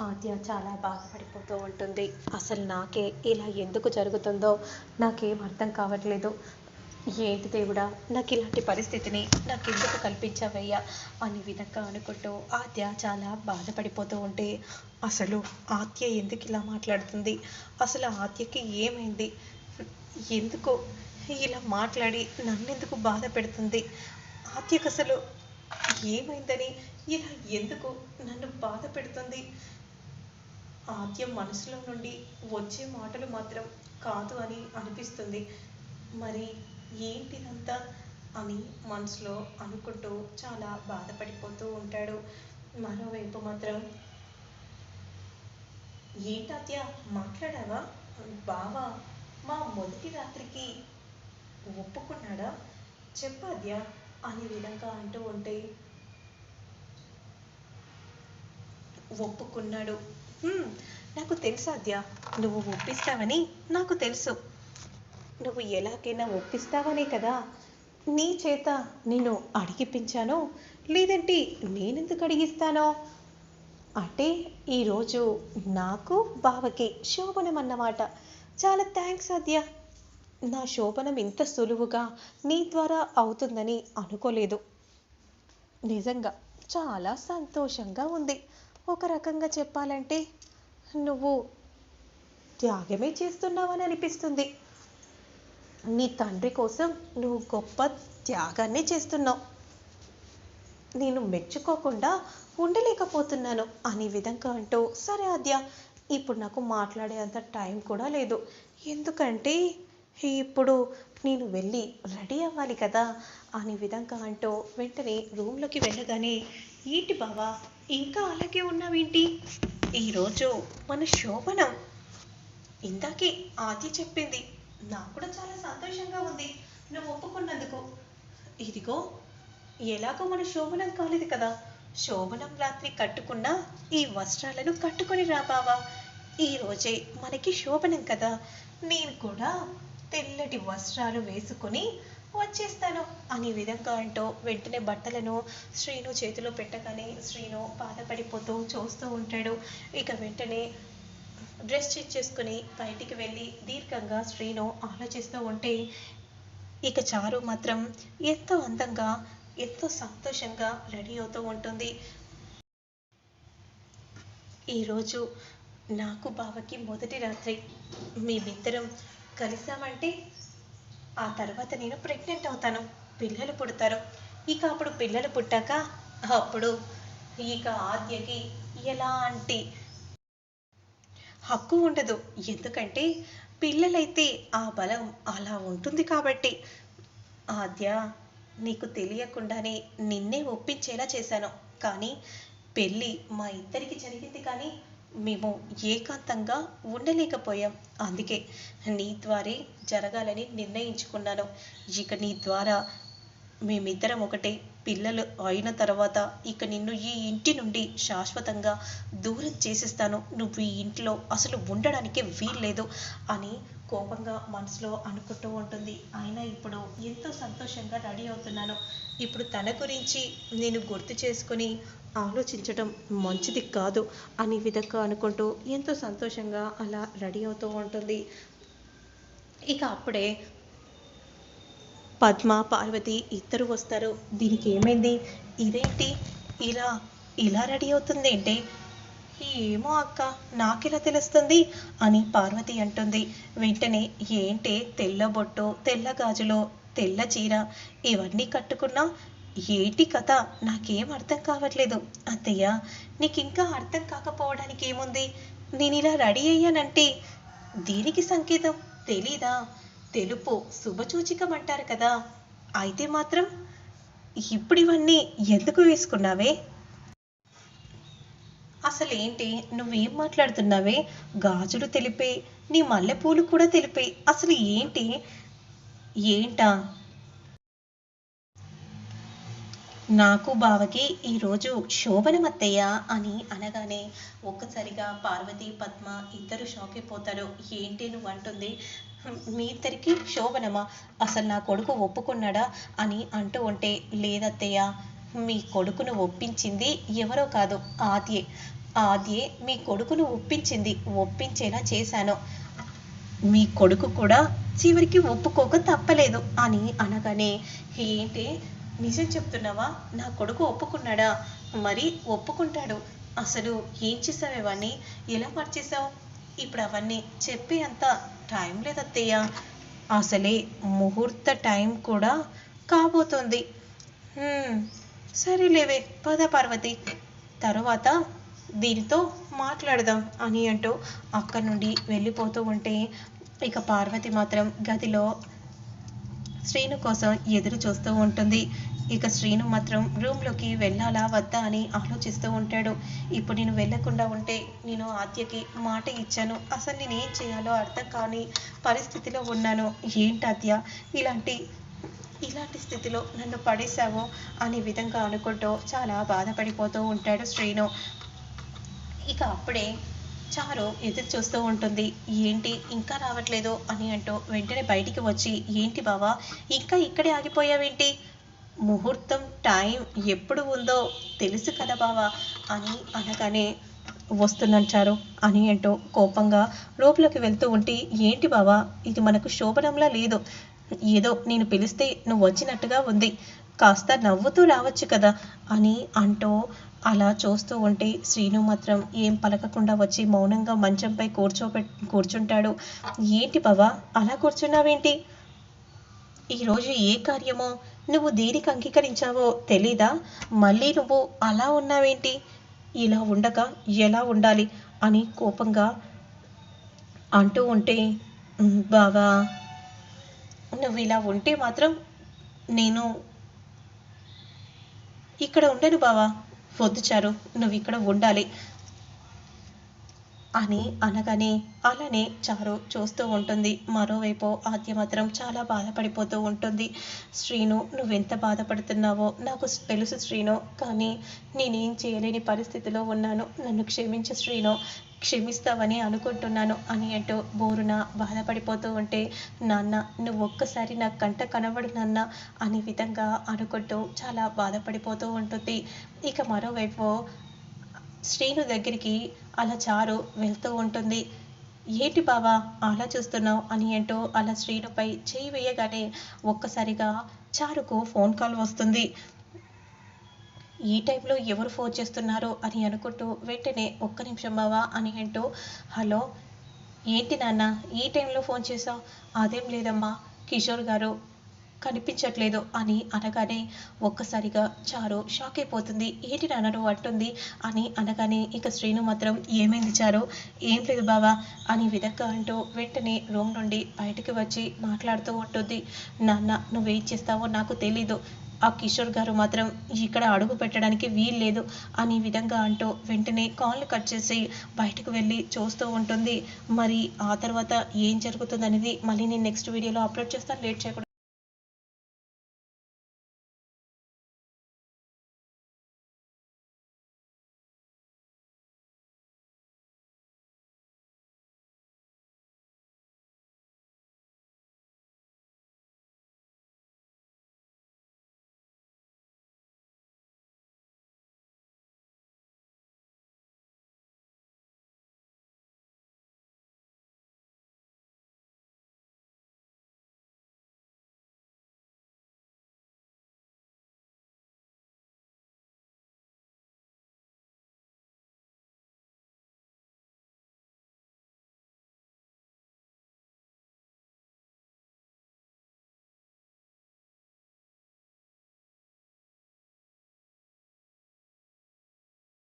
ఆద్య చాలా బాధపడిపోతూ ఉంటుంది. అసలు నాకే ఇలా ఎందుకు జరుగుతుందో నాకేం అర్థం కావట్లేదు. ఏంటి దేవుడా నాకు ఇలాంటి పరిస్థితిని నాకు ఎందుకు కల్పించావయ్యా అని విధంగా అనుకుంటూ ఆద్య చాలా బాధపడిపోతూ ఉంటే అసలు ఆత్య ఎందుకు ఇలా మాట్లాడుతుంది? అసలు ఆత్యకి ఏమైంది? ఎందుకు ఇలా మాట్లాడి నన్నెందుకు బాధ పెడుతుంది? ఆత్యకు అసలు ఏమైందని ఇలా ఎందుకు నన్ను బాధ పెడుతుంది? ఆద్యం మనసులో నుండి వచ్చే మాటలు మాత్రం కాదు అని అనిపిస్తుంది. మరి ఏంటిదంతా అని మనసులో అనుకుంటూ చాలా బాధపడిపోతూ ఉంటాడు. మరోవైపు మాత్రం ఏంటత్య మాట్లాడావా? బావా మా మొదటి రాత్రికి ఒప్పుకున్నాడా? చెప్పాద్య అని విధంగా అంటూ ఉంటే ఒప్పుకున్నాడు. నాకు తెలుసు అద్య నువ్వు ఒప్పిస్తావని నాకు తెలుసు. నువ్వు ఎలాగైనా ఒప్పిస్తావనే కదా. నీ చేత నేను అడిగిపించానో లేదంటే నేనెందుకు అడిగిస్తానో? అంటే ఈరోజు నాకు బావకి శోభనం అన్నమాట. చాలా థ్యాంక్స్ అద్య నా శోభనం ఇంత సులువుగా నీ ద్వారా అవుతుందని అనుకోలేదు. నిజంగా చాలా సంతోషంగా ఉంది. ఒక రకంగా చెప్పాలంటే నువ్వు త్యాగమే చేస్తున్నావని అనిపిస్తుంది. నీ తండ్రి కోసం నువ్వు గొప్ప త్యాగాన్ని చేస్తున్నావు. నేను మెచ్చుకోకుండా ఉండలేకపోతున్నాను అనే విధంగా అంటూ సరే ఆద్య ఇప్పుడు నాకు మాట్లాడే అంత టైం కూడా లేదు. ఎందుకంటే ఇప్పుడు నేను వెళ్ళి రెడీ అవ్వాలి కదా అనే విధంగా అంటూ వెంటనే రూమ్లోకి వెళ్ళగానే ఏంటి బావా? ఇంకా అలాగే ఉన్నావేంటి? ఈరోజు మన శోభనం. ఇందాకే ఆది చెప్పింది. నాకు కూడా చాలా సంతోషంగా ఉంది. నువ్వు ఒప్పుకున్నందుకు. ఇదిగో ఎలాగో మన శోభనం కాలేదు కదా. శోభనం రాత్రి కట్టుకున్న ఈ వస్త్రాలను కట్టుకొని రా బావా. ఈ రోజే మనకి శోభనం కదా. నేను కూడా తెల్లటి వస్త్రాలు వేసుకొని వచ్చేస్తాను అనే విధంగా అంటూ వెంటనే బట్టలను శ్రీను చేతిలో పెట్టగానే శ్రీను బాధపడిపోతూ చూస్తూ ఉంటాడు. ఇక వెంటనే డ్రెస్ చేంజ్ చేసుకుని బయటికి వెళ్ళి దీర్ఘంగా శ్రీను ఆలోచిస్తూ ఉంటే ఇక చారు మాత్రం ఎంతో అందంగా ఎంతో సంతోషంగా రెడీ అవుతూ ఉంటుంది. ఈరోజు నాకు బావకి మొదటి రాత్రి. మేమిద్దరం కలిసామంటే ఆ తర్వాత నేను ప్రెగ్నెంట్ అవుతాను. పిల్లలు పుడతారు. ఇక అప్పుడు పిల్లలు పుట్టాక అప్పుడు ఇక ఆద్యకి ఎలాంటి హక్కు ఉండదు. ఎందుకంటే పిల్లలైతే ఆ బలం అలా ఉంటుంది కాబట్టి. ఆద్య నీకు తెలియకుండానే నిన్నే ఒప్పించేలా చేశాను. కానీ పెళ్ళి మా ఇద్దరికి జరిగింది కానీ మేము ఏకాంతంగా ఉండలేకపోయాం. అందుకే నీ ద్వారే జరగాలని నిర్ణయించుకున్నాను. ఇక నీ ద్వారా మేమిద్దరం ఒకటే పిల్లలు అయిన తర్వాత ఇక నిన్ను ఈ ఇంటి నుండి శాశ్వతంగా దూరం చేసేస్తాను. నువ్వు ఈ ఇంట్లో అసలు ఉండడానికి వీల్లేదు అని కోపంగా మనసులో అనుకుంటూ ఉంటుంది. అయినా ఇప్పుడు ఎంతో సంతోషంగా రెడీ అవుతున్నాను. ఇప్పుడు తన గురించి నేను గుర్తు చేసుకొని ఆలోచించడం మంచిది కాదు అనే విధంగా అనుకుంటూ ఎంతో సంతోషంగా అలా రెడీ అవుతూ ఉంటుంది. ఇక అప్పుడే పద్మ పార్వతి ఇద్దరు వస్తారు. దీనికి ఏమైంది? ఇదేంటి? ఇలా ఇలా రెడీ అవుతుంది ఏంటి ఏమో అక్క నాకెలా తెలుస్తుంది అని పార్వతి అంటుంది. వెంటనే ఏంటి తెల్ల బొట్టు తెల్ల గాజులు తెల్ల చీర ఇవన్నీ కట్టుకున్నా ఏంటి కథ? నాకేం అర్థం కావట్లేదు. అత్తయ్య నీకు ఇంకా అర్థం కాకపోవడానికి ఏముంది? నేను ఇలా రెడీ అయ్యానంటే దీనికి సంకేతం తెలీదా? తెలుపు శుభసూచికం అంటారు కదా. అయితే మాత్రం ఇప్పుడు ఇవన్నీ ఎందుకు వేసుకున్నావే? అసలేంటి? నువ్వేం మాట్లాడుతున్నావే? గాజులు తెలిపే నీ మల్లెపూలు కూడా తెలిపే. అసలు ఏంటి? ఏంటా? నాకు బావకి ఈరోజు శోభనమత్తయ్య అని అనగానే ఒక్కసారిగా పార్వతి పద్మ ఇద్దరు షాక్ అయిపోతారు. ఏంటి నువ్వు అంటుంది? మీ ఇద్దరికి శోభనమా? అసలు నా కొడుకు ఒప్పుకున్నాడా? అని అంటూ ఉంటే లేదత్తయ్య. మీ కొడుకును ఒప్పించింది ఎవరో కాదు ఆద్యే. ఆద్యే మీ కొడుకును ఒప్పించింది ఒప్పించేలా చేశాను. మీ కొడుకు కూడా చివరికి ఒప్పుకోక తప్పలేదు అని అనగానే ఏంటి? నిజం చెప్తున్నావా? నా కొడుకు ఒప్పుకున్నాడా? మరి ఒప్పుకుంటాడు. అసలు ఏం చేసావు ఇవన్నీ? ఎలా మర్చేసావు ఇప్పుడు అవన్నీ చెప్పి అంత టైం లేదత్తయ్య. అసలే ముహూర్త టైం కూడా కాబోతోంది. సరేలేవే పద పార్వతి. తరువాత దీనితో మాట్లాడదాం అని అంటూ అక్కడి నుండి వెళ్ళిపోతూ ఉంటే ఇక పార్వతి మాత్రం గదిలో శ్రీను కోసం ఎదురు చూస్తూ ఉంటుంది. ఇక శ్రీను మాత్రం రూమ్లోకి వెళ్ళాలా వద్దా అని ఆలోచిస్తూ ఉంటాడు. ఇప్పుడు నేను వెళ్ళకుండా ఉంటే నేను ఆద్యకి మాట ఇచ్చాను. అసలు నేను ఏం చేయాలో అర్థం కాని పరిస్థితిలో ఉన్నాను. ఏంటి ఆద్య? ఇలాంటి ఇలాంటి స్థితిలో నన్ను పడేశావో అనే విధంగా అనుకుంటూ చాలా బాధపడిపోతూ ఉంటాడు శ్రీను. ఇక అప్పుడే చారు ఎదురు చూస్తూ ఉంటుంది. ఏంటి? ఇంకా రావట్లేదు? అని అంటూ వెంటనే బయటికి వచ్చి ఏంటి బావా? ఇంకా ఇక్కడే ఆగిపోయావేంటి? ముహూర్తం టైం ఎప్పుడు ఉందో తెలుసు కదా బావా అని అనగానే వస్తుందంటారు చారు అని అంటూ కోపంగా లోపలికి వెళ్తూ ఉంటే ఏంటి బావా? ఇది మనకు శోభనంలా లేదు. ఏదో నేను పిలిస్తే నువ్వు వచ్చినట్టుగా ఉంది. కాస్త నవ్వుతూ రావచ్చు కదా అని అంటూ అలా చూస్తూ ఉంటే శ్రీను మాత్రం ఏం పలకకుండా వచ్చి మౌనంగా మంచంపై కూర్చోబె కూర్చుంటాడు. ఏంటి బావా అలా కూర్చున్నావేంటి? ఈరోజు ఏ కార్యమో నువ్వు దేనికి అంగీకరించావో తెలీదా? మళ్ళీ నువ్వు అలా ఉన్నావేంటి? ఇలా ఉండగా ఎలా ఉండాలి అని కోపంగా అంటూ ఉంటే బాగా బావా నువ్వు ఇలా ఉంటే మాత్రం నేను ఇక్కడ ఉండను బావా. వద్దు చారు నువ్వు ఇక్కడ ఉండాలి. అని అనగానే అలానే చారు చూస్తూ ఉంటుంది. మరోవైపు ఆద్య మాత్రం చాలా బాధపడిపోతూ ఉంటుంది. శ్రీను నువ్వెంత బాధపడుతున్నావో? నాకు తెలుసు శ్రీను కానీ నేనేం చేయలేని పరిస్థితిలో ఉన్నాను. నన్ను క్షమించు శ్రీను. క్షమిస్తావని అనుకుంటున్నాను అని అంటూ బోరున బాధపడిపోతూ ఉంటే నాన్న నువ్వు ఒక్కసారి నా కంట కనబడు నాన్న అనే విధంగా అనుకుంటూ చాలా బాధపడిపోతూ ఉంటుంది. ఇక మరోవైపు శ్రీను దగ్గరికి అలా చారు వెళ్తూ ఉంటుంది. ఏంటి బావా అలా చూస్తున్నావు? అని అంటూ అలా శ్రీనుపై చేయి వేయగానే ఒక్కసారిగా చారుకు ఫోన్ కాల్ వస్తుంది. ఈ టైంలో ఎవరు ఫోన్ చేస్తున్నారో అని అనుకుంటూ వెంటనే ఒక్క నిమిషం బావా అని అంటూ హలో ఏంటి నాన్న ఈ టైంలో ఫోన్ చేసావు అదేం లేదమ్మా కిషోర్ గారు కనిపించట్లేదు అని అనగానే ఒక్కసారిగా చారు షాక్ అయిపోతుంది. ఏంటి నాన్నరు అంటుంది? అని అనగానే ఇక శ్రీను మాత్రం ఏమైంది చారు? ఏం లేదు బావా అని విధంగా అంటూ వెంటనే రూమ్ నుండి బయటికి వచ్చి మాట్లాడుతూ ఉంటుంది. నాన్న నువ్వేం చేస్తావో నాకు తెలీదు. ఆ కిషోర్ గారు మాత్రం ఇక్కడ అడుగు పెట్టడానికి వీల్లేదు అని విధంగా అంటూ వెంటనే కాల్ కట్ చేసి బయటకు వెళ్ళి చూస్తూ ఉంటుంది. మరి ఆ తర్వాత ఏం జరుగుతుందనేది మళ్ళీ నేను నెక్స్ట్ వీడియోలో అప్లోడ్ చేస్తాను లేట్ చేయకుండా